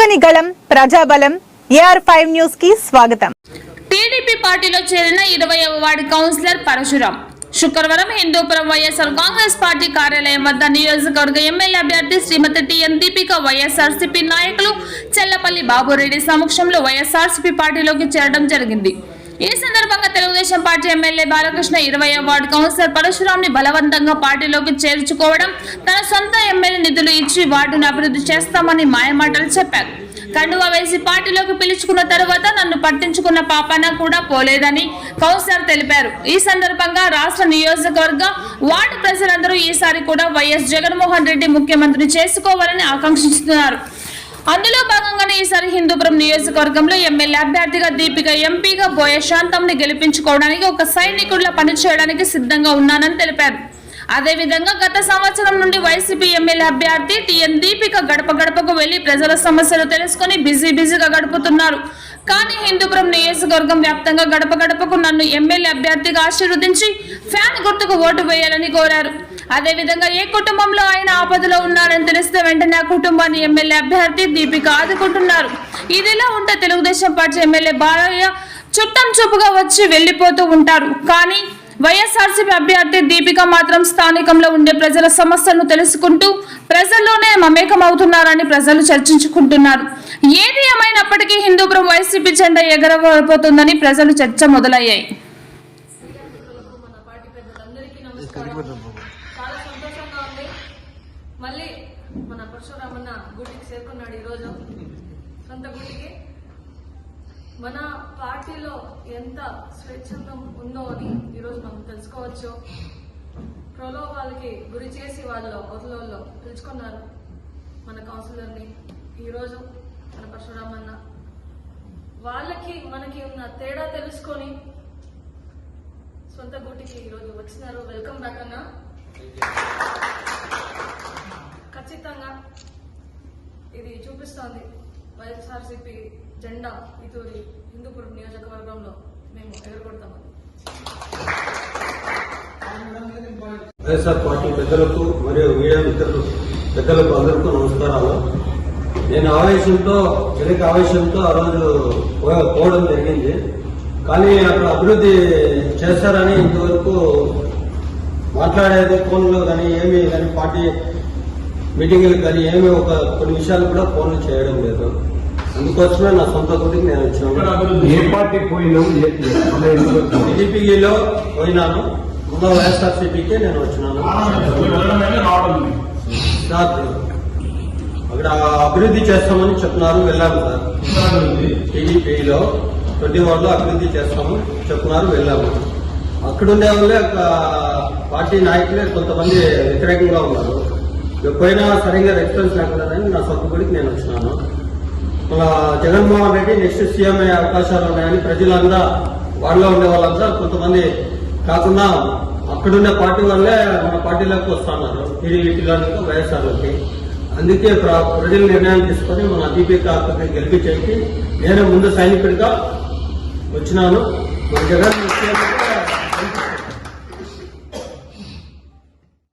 నమ్మగని గళం ప్రజాబలం AR five న్యూస్కి స్వాగతం. టీడీపీ పార్టీలో చేరిన ఇరవైవ వార్డు కౌన్సిలర్ పరశురాం. శుక్రవారం హిందూపురం వైఎస్ఆర్ కాంగ్రెస్ పార్టీ కార్యాలయం వద్ద నియోజకవర్గ ఎమ్మెల్యే అభ్యర్థి శ్రీమతి టిఎన్ దీపిక వైఎస్ఆర్సీపీ నాయకులు చెల్లపల్లి బాబురెడ్డి సమక్షంలో వైఎస్ఆర్సీపీ పార్టీలోకి చేరడం జరిగింది. ఈ సందర్భంగా తెలుగుదేశం పార్టీ ఎమ్మెల్యే బాలకృష్ణ ఇరవై వార్డు కౌన్సిలర్ పరశురాంని బలవంతంగా పార్టీలోకి చేర్చుకోవడం తన సొంత ఎమ్మెల్యే నిధులు ఇచ్చి వార్డును అభివృద్ధి చేస్తామని మాయమాటలు చెప్పారు. కండువా వేసి పార్టీలోకి పిలుచుకున్న తరువాత నన్ను పట్టించుకున్న పాపాన కూడా పోలేదని కౌన్సిలర్ తెలిపారు. ఈ సందర్భంగా రాష్ట్ర నియోజకవర్గ వార్డు ప్రజలందరూ ఈసారి కూడా వైఎస్ జగన్మోహన్ రెడ్డి ముఖ్యమంత్రి చేసుకోవాలని ఆకాంక్షిస్తున్నారు. అందులో భాగంగానే ఈసారి హిందూపురం నియోజకవర్గంలో ఎమ్మెల్యే అభ్యర్థిగా దీపిక ఎంపీగా బోయ శాంతంని గెలిపించుకోవడానికి ఒక సైనికుడిలా పనిచేయడానికి సిద్ధంగా ఉన్నానని తెలిపారు. అదేవిధంగా గత సంవత్సరం నుండి వైసీపీ ఎమ్మెల్యే అభ్యర్థి టిఎన్ దీపిక గడప గడపకు వెళ్ళి ప్రజల సమస్యలు తెలుసుకొని బిజీ బిజీగా గడుపుతున్నారు. కానీ హిందూపురం నియోజకవర్గం వ్యాప్తంగా గడప గడపకు నన్ను ఎమ్మెల్యే అభ్యర్థిగా ఆశీర్వదించి ఫ్యాన్ గుర్తుకు ఓటు వేయాలని కోరారు. అదేవిధంగా ఏ కుటుంబంలో ఆయన ఆపదలో ఉన్నారని తెలిస్తే వెంటనే ఆ కుటుంబాన్ని ఎమ్మెల్యే అభ్యర్థి దీపిక ఆదుకుంటున్నారు. ఇదిలా ఉంటే తెలుగుదేశం పార్టీ ఎమ్మెల్యే బాలయ్య చుట్టం చూపుగా వచ్చి వెళ్ళిపోతూ ఉంటారు. కానీ వైఎస్ఆర్సీపీ అభ్యర్థి దీపిక మాత్రం స్థానికంలో ఉండే ప్రజల సమస్యలను తెలుసుకుంటూ ప్రజల్లోనే మమేకం అవుతున్నారని ప్రజలు చర్చించుకుంటున్నారు. ఏది ఏమైనప్పటికీ హిందూపురం వైసీపీ జెండా ఎగరబోతుందని ప్రజలు చర్చ మొదలయ్యాయి మన పార్టీ పెద్దలందరికీ నమస్కారం చాలా సంతోషంగా ఉంది మళ్ళీ మన పరశురామన్న గుడికి చేరుకున్నాడు ఈరోజు. సొంత గుడికి మన పార్టీలో ఎంత స్వేచ్ఛందం ఉందో అని ఈరోజు మనం తెలుసుకోవచ్చు. ప్రలోభాలకి గురి చేసి వాళ్ళు వదలలో పిలుచుకున్నారు మన కౌన్సిలర్ని ఈరోజు మన పరశురామన్న. వాళ్ళకి మనకి ఉన్న తేడా తెలుసుకొని సొంత గూటికి ఈరోజు వచ్చినారు. వెల్కమ్ బ్యాక్ అన్న. ఇది చూపిస్తోంది వైఎస్ఆర్సీపీ జెండా ఇతూరి హిందూపురం నియోజకవర్గంలో మేము ఎగరగొడతామని వైఎస్ఆర్ పార్టీ పెద్దలకు మరియు మీడియా మిత్రులు పెద్దలకు అందరికీ నమస్కారాలు. నేను ఆవేశంతో వెనక ఆవేశంతో ఆ రోజు పోవడం జరిగింది. కానీ అక్కడ అభివృద్ధి చేస్తారని ఇంతవరకు మాట్లాడేది ఫోన్లో కానీ ఏమీ కానీ పార్టీ మీటింగ్లకు కానీ ఏమీ ఒక కొన్ని విషయాలు కూడా ఫోన్లు చేయడం లేదు. అందుకోసమే నా సొంత గుడికి నేను వచ్చాను. ఏ పార్టీ? టీడీపీలో పోయినాను. ముందు వైఎస్ఆర్సీపీకి నేను వచ్చినాను. సార్ అక్కడ అభివృద్ధి చేస్తామని చెప్తున్నారు వెళ్ళాము సార్. టీడీపీలో ట్వంటీ వన్లో అభివృద్ధి చేస్తాము చెప్తున్నారు వెళ్ళాము. అక్కడుండే వాళ్ళే ఒక పార్టీ నాయకులే కొంతమంది వ్యతిరేకంగా ఉన్నారు. ఎప్పుడైనా సరిగ్గా రెస్పాన్స్ లేకపోలేదని నా సొంత గుడికి నేను వచ్చినాను. మన జగన్మోహన్ రెడ్డి నెక్స్ట్ సీఎం అయ్యే అవకాశాలు ఉన్నాయని ప్రజలంతా వాళ్ళలో ఉండే వాళ్ళంతా కొంతమంది కాకుండా అక్కడున్న పార్టీ వాళ్ళే మన పార్టీలోకి వస్తున్నారు. టీడీపీలోకి వైఎస్ఆర్లోకి. అందుకే ప్ర- ప్రజలు నిర్ణయం తీసుకొని మన దీపిక అక్కడికి గెలిపించేసి నేను ముందు సైనికుడిగా వచ్చినాను. మన జగన్ ముఖ్యమంత్రి